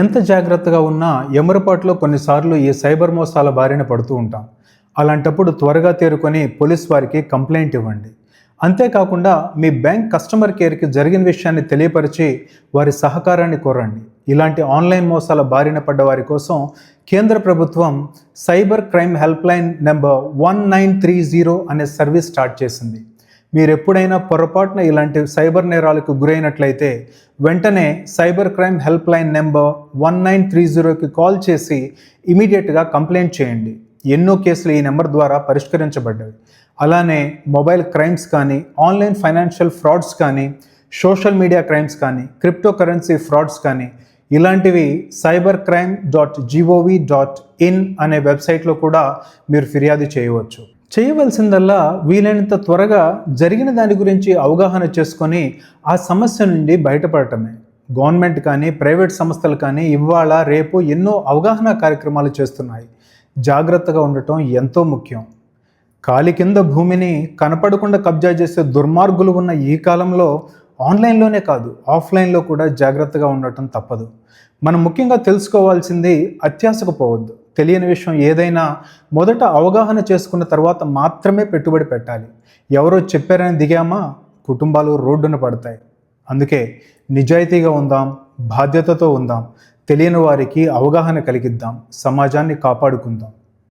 ఎంత జాగ్రత్తగా ఉన్నా ఎమరపాటులో కొన్నిసార్లు ఈ సైబర్ మోసాల బారిన పడుతూ ఉంటాం. అలాంటప్పుడు త్వరగా తేరుకొని పోలీస్ వారికి కంప్లైంట్ ఇవ్వండి. అంతేకాకుండా మీ బ్యాంక్ కస్టమర్ కేర్కి జరిగిన విషయాన్ని తెలియపరిచి వారి సహకారాన్ని కోరండి. ఇలాంటి ఆన్లైన్ మోసాల బారిన పడ్డ వారి కోసం కేంద్ర ప్రభుత్వం cyber crime helpline number one nine three zero అనే సర్వీస్ స్టార్ట్ చేసింది. మీరు ఎప్పుడైనా పొరపాటున ఇలాంటి సైబర్ నేరాలకు గురైనట్లయితే వెంటనే cyber crime help line number one nine three జీరోకి కాల్ చేసి ఇమీడియట్గా కంప్లైంట్ చేయండి. ఎన్నో కేసులు ఈ నెంబర్ ద్వారా పరిష్కరించబడ్డాయి. అలానే మొబైల్ క్రైమ్స్ కానీ ఆన్లైన్ ఫైనాన్షియల్ ఫ్రాడ్స్ కానీ సోషల్ మీడియా క్రైమ్స్ కానీ క్రిప్టో కరెన్సీ ఫ్రాడ్స్ కానీ ఇలాంటివి cyber crime dot G O V dot in అనే వెబ్సైట్లో కూడా మీరు ఫిర్యాదు చేయవచ్చు. చేయవలసిందల్లా వీలైనంత త్వరగా జరిగిన దాని గురించి అవగాహన చేసుకొని ఆ సమస్య నుండి బయటపడటమే. గవర్నమెంట్ కానీ ప్రైవేట్ సంస్థలు కానీ ఇవాళ రేపు ఎన్నో అవగాహన కార్యక్రమాలు చేస్తున్నాయి. జాగ్రత్తగా ఉండటం ఎంతో ముఖ్యం. కాలి కింద భూమిని కనపడకుండా కబ్జా చేసే దుర్మార్గులు ఉన్న ఈ కాలంలో ఆన్లైన్లోనే కాదు ఆఫ్లైన్లో కూడా జాగ్రత్తగా ఉండటం తప్పదు. మనం ముఖ్యంగా తెలుసుకోవాల్సింది అత్యాశకు పోవద్దు. తెలియని విషయం ఏదైనా మొదట అవగాహన చేసుకున్న తర్వాత మాత్రమే పెట్టుబడి పెట్టాలి. ఎవరో చెప్పారని దిగామా? కుటుంబాలు రోడ్డున పడతాయి. అందుకే నిజాయితీగా ఉందాం బాధ్యతతో ఉందాం తెలియని వారికి అవగాహన కలిగిద్దాం సమాజాన్ని కాపాడుకుందాం.